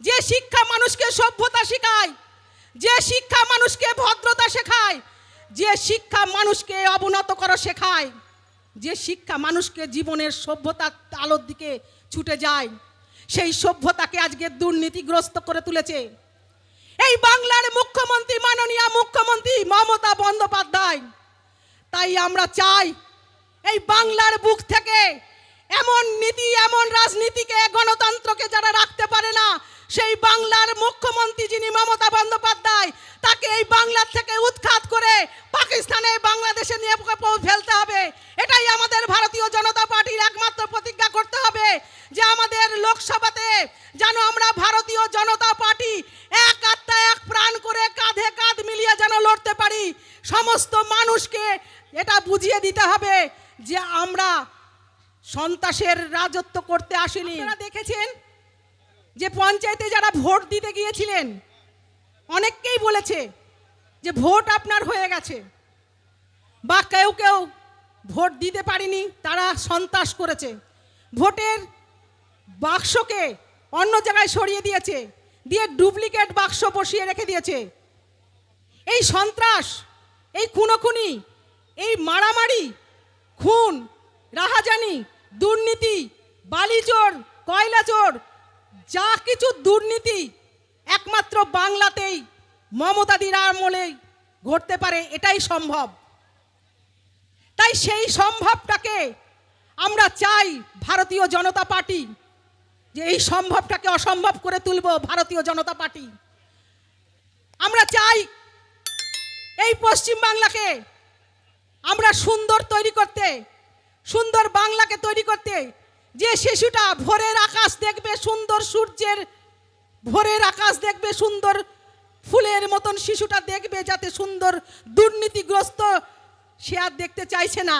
যে শিক্ষা মানুষকে সভ্যতা শেখায়, যে শিক্ষা মানুষকে ভদ্রতা শেখায়, যে শিক্ষা মানুষকে অবনত করা শেখায়, যে শিক্ষা মানুষকে জীবনের সভ্যতার আলোর দিকে ছুটে যায়, সেই সভ্যতাকে আজকে দুর্নীতিগ্রস্ত করে তুলেছে। এই বাংলার মুখ্যমন্ত্রী, মাননীয় মুখ্যমন্ত্রী মমতা বন্দ্যোপাধ্যায়, তাই আমরা চাই এই বাংলার বুক থেকে এমন নীতি, এমন রাজনীতিকে, গণতন্ত্রকে যারা রাখতে পারে না সেই বাংলার মুখ্যমন্ত্রী যিনি মমতা বন্দ্যোপাধ্যায়, তাকে এই বাংলার থেকে উৎখাত করে পাকিস্তানে বাংলাদেশে নিয়ে ফেলতে হবে। এটাই আমাদের ভারতীয় জনতা পার্টির একমাত্র প্রতিজ্ঞা করতে হবে যে আমাদের লোকসভাতে যেন আমরা ভারতীয় জনতা পার্টি এক আত্মা, এক প্রাণ করে কাঁধে কাঁধ মিলিয়ে যেন লড়তে পারি। সমস্ত মানুষকে এটা বুঝিয়ে দিতে হবে যে আমরা সন্ত্রাসের রাজত্ব করতে আসিনি। দেখেছেন যে পঞ্চায়েতে যারা ভোট দিতে গিয়েছিলেন, অনেককেই বলেছে যে ভোট আপনার হয়ে গেছে। বা কেউ কেউ ভোট দিতে পারেনি, তারা সন্ত্রাস করেছে। ভোটের বাক্সকে অন্য জায়গায় সরিয়ে দিয়েছে, দিয়ে ডুপ্লিকেট বাক্স বসিয়ে রেখে দিয়েছে। এই সন্ত্রাস, এই খুনোখুনি, এই মারামারি, খুন, রাহাজানি, দুর্নীতি, বালিচোর কয়লা চোর যা কিছু দুর্নীতি একমাত্র বাংলাতেই মমতাদির আমলেই ঘটতে পারে, এটাই সম্ভব। তাই সেই সম্ভবটাকে আমরা চাই ভারতীয় জনতা পার্টি, যে এই সম্ভবটাকে অসম্ভব করে তুলব ভারতীয় জনতা পার্টি। আমরা চাই এই পশ্চিম বাংলাকে আমরা সুন্দর তৈরি করতে, সুন্দর বাংলাকে তৈরি করতে যে শিশুটা ভোরের আকাশ দেখবে সুন্দর সূর্যের, ভোরের আকাশ দেখবে সুন্দর ফুলের মতন শিশুটা দেখবে যাতে সুন্দর দুর্নীতিগ্রস্ত, সে আর দেখতে চাইছে না।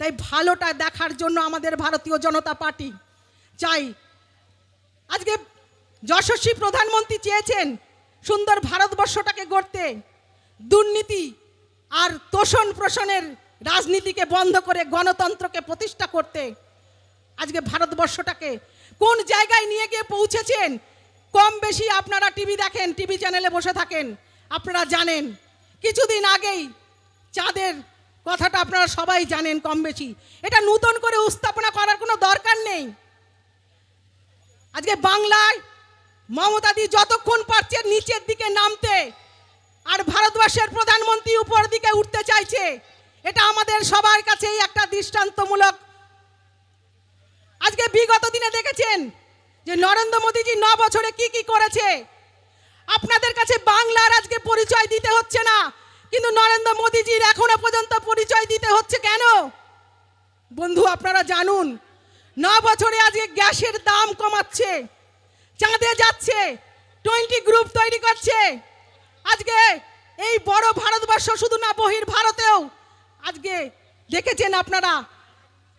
তাই ভালোটা দেখার জন্য আমাদের ভারতীয় জনতা পার্টি চাই। আজকে যশস্বী প্রধানমন্ত্রী চেয়েছেন সুন্দর ভারতবর্ষটাকে গড়তে। দুর্নীতি আর তোষণ প্রশনের রাজনীতিকে বন্ধ করে গণতন্ত্রকে প্রতিষ্ঠা করতে আজকে ভারতবর্ষটাকে কোন জায়গায় নিয়ে গিয়ে পৌঁছেছেন? কম বেশি আপনারা টিভি দেখেন, টিভি চ্যানেলে বসে থাকেন, আপনারা জানেন। কিছুদিন আগেই চাঁদের কথাটা আপনারা সবাই জানেন কম বেশি। এটা নূতন করে উপস্থাপনা করার কোনো দরকার নেই। আজকে বাংলায় মমতাদি যতক্ষণ পারছে নিচের দিকে নামতে, আর ভারতবর্ষের প্রধানমন্ত্রী উপর দিকে উঠতে চাইছে এটা আমাদের সবার কাছেই একটা দৃষ্টান্তমূলক। আজকে বিগত দিনে দেখেছেন যে নরেন্দ্র মোদীজি ন বছরে কি কি করেছে? আপনাদের কাছে বাংলার আজকে পরিচয় দিতে হচ্ছে না, কিন্তু নরেন্দ্র মোদীজির এখনও পর্যন্ত পরিচয় দিতে হচ্ছে কেন? বন্ধু, আপনারা জানুন, ন বছরে আজকে গ্যাসের দাম কমাচ্ছে, চাঁদে যাচ্ছে, টোয়েন্টি গ্রুপ তৈরি করছে। আজকে এই বড় ভারতবর্ষ শুধু না বহির ভারতেও আজকে দেখেছেন আপনারা?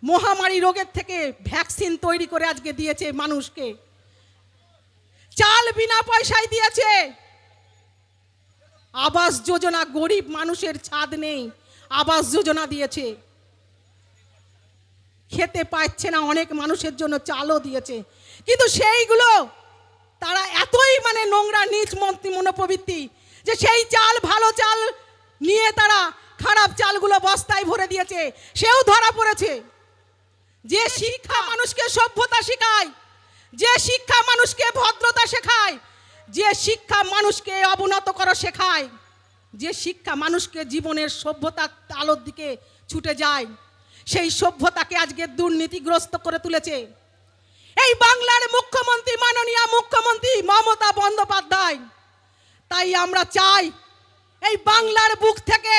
মহামারী রোগের থেকে ভ্যাকসিন তৈরি করে আজকে দিয়েছে মানুষকে। চাল বিনা পয়সায় দিয়েছে। আবাস যোজনা গরিব মানুষের ছাদ নেই, আবাস যোজনা দিয়েছে। খেতে পাচ্ছে না অনেক মানুষের জন্য চালও দিয়েছে। কিন্তু সেইগুলো তারা এতই মানে নোংরা নিচ মন্ত্রী মনোপ্রবৃত্তি যে সেই চাল ভালো চাল নিয়ে তারা খারাপ চালগুলো বস্তায় ভরে দিয়েছে সেও ধরা পড়েছে। যে শিক্ষা মানুষকে সভ্যতা শেখায় যে শিক্ষা মানুষকে ভদ্রতা শেখায় যে শিক্ষা মানুষকে অবনত করা শেখায় যে শিক্ষা মানুষকে জীবনের সভ্যতার আলোর দিকে ছুটে যায় সেই সভ্যতাকে আজকে দুর্নীতিগ্রস্ত করে তুলেছে। এই বাংলার মুখ্যমন্ত্রী মাননীয় মুখ্যমন্ত্রী মমতা বন্দ্যোপাধ্যায় তাই আমরা চাই এই বাংলার বুক থেকে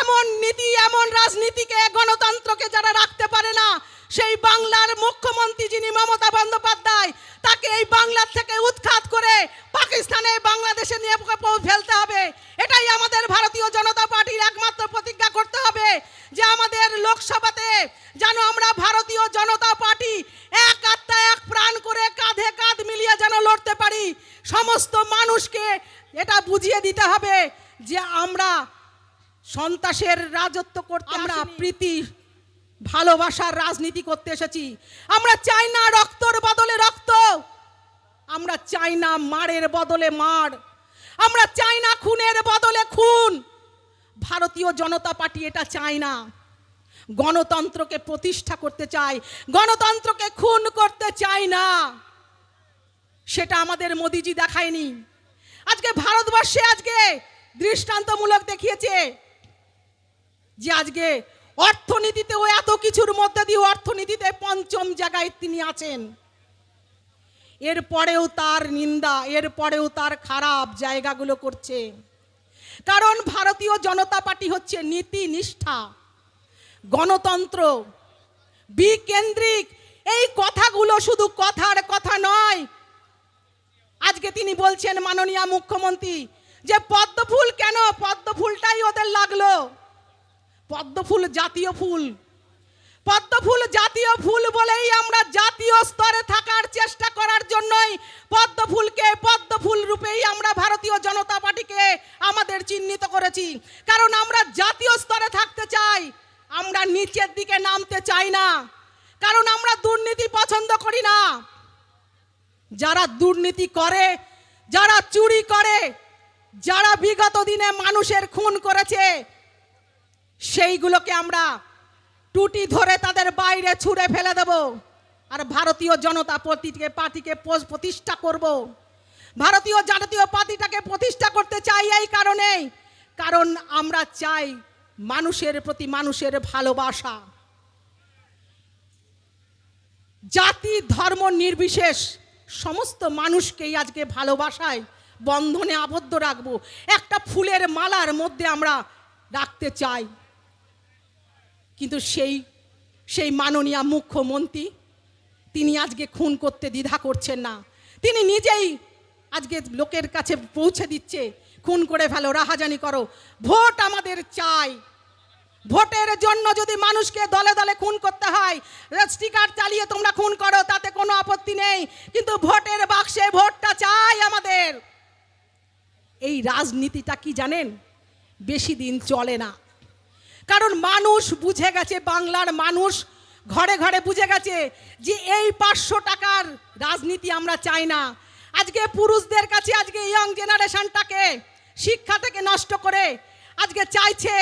এমন নীতি, এমন রাজনীতিকে, গণতন্ত্রকে যারা রাখতে পারে না, সেই বাংলার মুখ্যমন্ত্রী যিনি মমতা বন্দ্যোপাধ্যায়, তাকে এই বাংলার থেকে উৎখাত করে পাকিস্তানে বাংলাদেশে নিয়ে ফেলতে হবে। এটাই আমাদের ভারতীয় জনতা পার্টির একমাত্র প্রতিজ্ঞা করতে হবে যে আমাদের লোকসভাতে যেন আমরা ভারতীয় জনতা পার্টি এক আত্মা, এক প্রাণ করে কাঁধে কাঁধ মিলিয়ে যেন লড়তে পারি। সমস্ত মানুষকে এটা বুঝিয়ে দিতে হবে যে আমরা সন্ত্রাসের রাজত্ব করতে আমরা প্রীতি ভালোবাসার রাজনীতি করতে এসেছি। আমরা চাই না রক্তর বদলে রক্ত। আমরা চাই না মারের বদলে মার আমরা চাই না খুনের বদলে খুন। ভারতীয় জনতা পার্টি এটা চায় না। গণতন্ত্রকে প্রতিষ্ঠা করতে চাই গণতন্ত্রকে খুন করতে চাই না। সেটা আমাদের মোদিজি দেখায়নি। আজকে ভারতবর্ষে আজকে দৃষ্টান্তমূলক দেখিয়েছে যে আজকে অর্থনীতিতেও এত কিছুর মধ্যে দিয়ে অর্থনীতিতে পঞ্চম জায়গায় তিনি আছেন। এরপরেও তার নিন্দা এরপরেও তার খারাপ জায়গাগুলো করছে। কারণ ভারতীয় জনতা পার্টি হচ্ছে নীতি নিষ্ঠা, গণতন্ত্র, বিকেন্দ্রিক। এই কথাগুলো শুধু কথার কথা নয়। আজকে তিনি বলছেন মাননীয় মুখ্যমন্ত্রী যে পদ্মফুল কেন? পদ্মফুলটাই ওদের লাগল। পদ্ম ফুল জাতীয় ফুল। পদ্ম ফুল জাতীয় ফুল বলেই আমরা জাতীয় স্তরে থাকার চেষ্টা করার জন্যই পদ্ম ফুলকে পদ্ম ফুল রূপেই আমরা ভারতীয় জনতা পার্টিকে আমাদের চিহ্নিত করেছি। কারণ আমরা জাতীয় স্তরে থাকতে চাই, আমরা নিচের দিকে নামতে চাই না। কারণ আমরা দুর্নীতি পছন্দ করি না। যারা দুর্নীতি করে, যারা চুরি করে, যারা বিগত দিনে মানুষের খুন করেছে সেইগুলোকে আমরা টুটি ধরে তাদের বাইরে ছুঁড়ে ফেলে দেব। আর ভারতীয় জনতা পার্টিকে পার্টিকে প্রতিষ্ঠা করব। ভারতীয় জাতীয় পার্টিটাকে প্রতিষ্ঠা করতে চাই এই কারণেই। কারণ আমরা চাই মানুষের প্রতি মানুষের ভালোবাসা। জাতি, ধর্ম নির্বিশেষ, সমস্ত মানুষকেই আজকে ভালোবাসায় বন্ধনে আবদ্ধ রাখব। একটা ফুলের মালার মধ্যে আমরা রাখতে চাই। কিন্তু সেই সেই মাননীয় মুখ্যমন্ত্রী, তিনি আজকে খুন করতে দ্বিধা করছেন না। তিনি নিজেই আজকে লোকের কাছে পৌঁছে দিচ্ছে, খুন করে ফেলো, রাহাজানি করো। ভোট আমাদের চাই। ভোটের জন্য যদি মানুষকে দলে দলে খুন করতে হয়, স্টিকার চালিয়ে তোমরা খুন করো, তাতে কোনো আপত্তি নেই। কিন্তু ভোটের বাক্সে ভোটটা চাই আমাদের। এই রাজনীতিটা কি জানেন? বেশি দিন চলে না। কারণ মানুষ বুঝে গেছে, বাংলার মানুষ ঘরে ঘরে বুঝে গেছে যে এই পাঁচশো টাকার রাজনীতি আমরা চাই না। আজকে পুরুষদের কাছে, আজকে ইয়ং জেনারেশনটাকে শিক্ষা থেকে নষ্ট করে আজকে চাইছে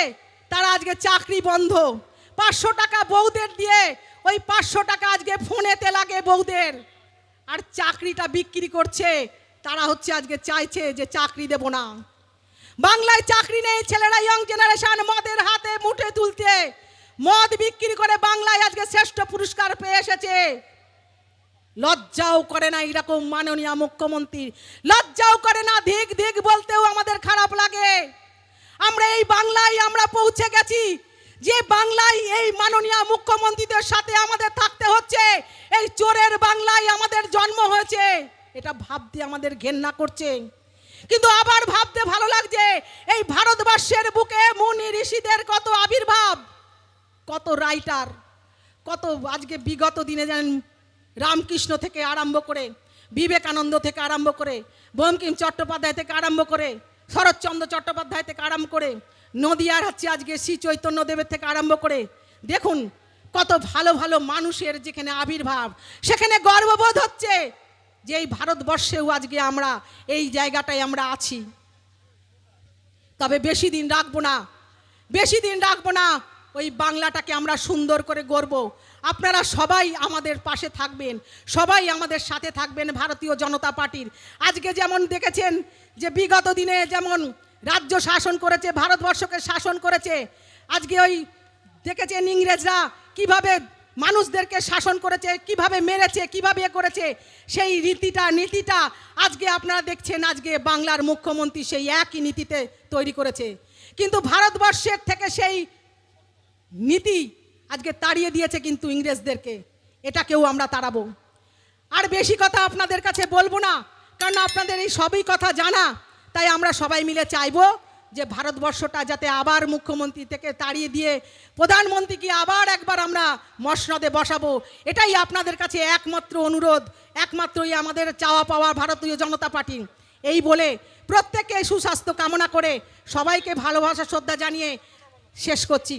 তারা আজকে চাকরি বন্ধ। পাঁচশো টাকা বউদের দিয়ে ওই পাঁচশো টাকা আজকে ফোনেতে লাগে বউদের। আর চাকরিটা বিক্রি করছে, তারা হচ্ছে আজকে চাইছে যে চাকরি দেব না। বাংলায় চাকরি নেই, ছেলেরা ইয়ং জেনারেশন মদের হাতে মুঠে তুলতে। মদ বিক্রি করে বাংলায় আজকে শ্রেষ্ঠ পুরস্কার পেয়ে এসেছে। লজ্জাও করে না এরকম মাননীয় মুখ্যমন্ত্রী। লজ্জাও করে না ধিক ধিক বলতেও আমাদের খারাপ লাগে। আমরা এই বাংলায় আমরা পৌঁছে গেছি। যে বাংলায় এই মাননীয় মুখ্যমন্ত্রীদের সাথে আমাদের থাকতে হচ্ছে, এই চোরের বাংলায় আমাদের জন্ম হয়েছে। এটা ভাবতে আমাদের ঘেন্না করছে। কিন্তু আবার ভাবতে ভালো লাগছে, এই ভারতবর্ষের বুকে মুনি ঋষিদের কত আবির্ভাব, কত রাইটার কত আজকে বিগত দিনে জানেন রামকৃষ্ণ থেকে আরম্ভ করে, বিবেকানন্দ থেকে আরম্ভ করে, বঙ্কিম চট্টোপাধ্যায় থেকে আরম্ভ করে, শরৎচন্দ্র চট্টোপাধ্যায় থেকে আরম্ভ করে, নদিয়ার হচ্ছে আজকে শ্রী চৈতন্যদেবের থেকে আরম্ভ করে। দেখুন কত ভালো ভালো মানুষের যেখানে আবির্ভাব, সেখানে গর্ববোধ হচ্ছে। যে এই ভারতবর্ষেও আজকে আমরা, এই জায়গাটায় আমরা আছি। তবে বেশি দিন রাখব না। বেশি দিন রাখব না। ওই বাংলাটাকে আমরা সুন্দর করে গড়ব। আপনারা সবাই আমাদের পাশে থাকবেন। সবাই আমাদের সাথে থাকবেন ভারতীয় জনতা পার্টির। আজকে যেমন দেখেছেন যে বিগত দিনে যেমন রাজ্য শাসন করেছে, ভারতবর্ষকে শাসন করেছে, আজকে ওই দেখেছেন ইংরেজরা কীভাবে মানুষদেরকে শাসন করেছে, কীভাবে মেরেছে, কীভাবে করেছে, সেই রীতিটা, নীতিটা আজকে আপনারা দেখছেন, আজকে বাংলার মুখ্যমন্ত্রী সেই একই নীতিতে তৈরি করেছে। কিন্তু ভারতবর্ষের থেকে সেই নীতি আজকে তাড়িয়ে দিয়েছে কিন্তু ইংরেজদেরকে এটাকেও আমরা তাড়াবো। আর বেশি কথা আপনাদের কাছে বলব না, কারণ আপনাদের এই সবই কথা জানা, তাই আমরা সবাই মিলে চাইব যে ভারতবর্ষটা যাতে আবার মুখ্যমন্ত্রী থেকে তাড়িয়ে দিয়ে প্রধানমন্ত্রীকে আবার একবার আমরা মসনদে বসাবো, এটাই আপনাদের কাছে একমাত্র অনুরোধ, একমাত্রই আমাদের চাওয়া পাওয়া ভারতীয় জনতা পার্টি। এই বলে প্রত্যেককে সুস্বাস্থ্য কামনা করে সবাইকে ভালোবাসা, শ্রদ্ধা জানিয়ে শেষ করছি।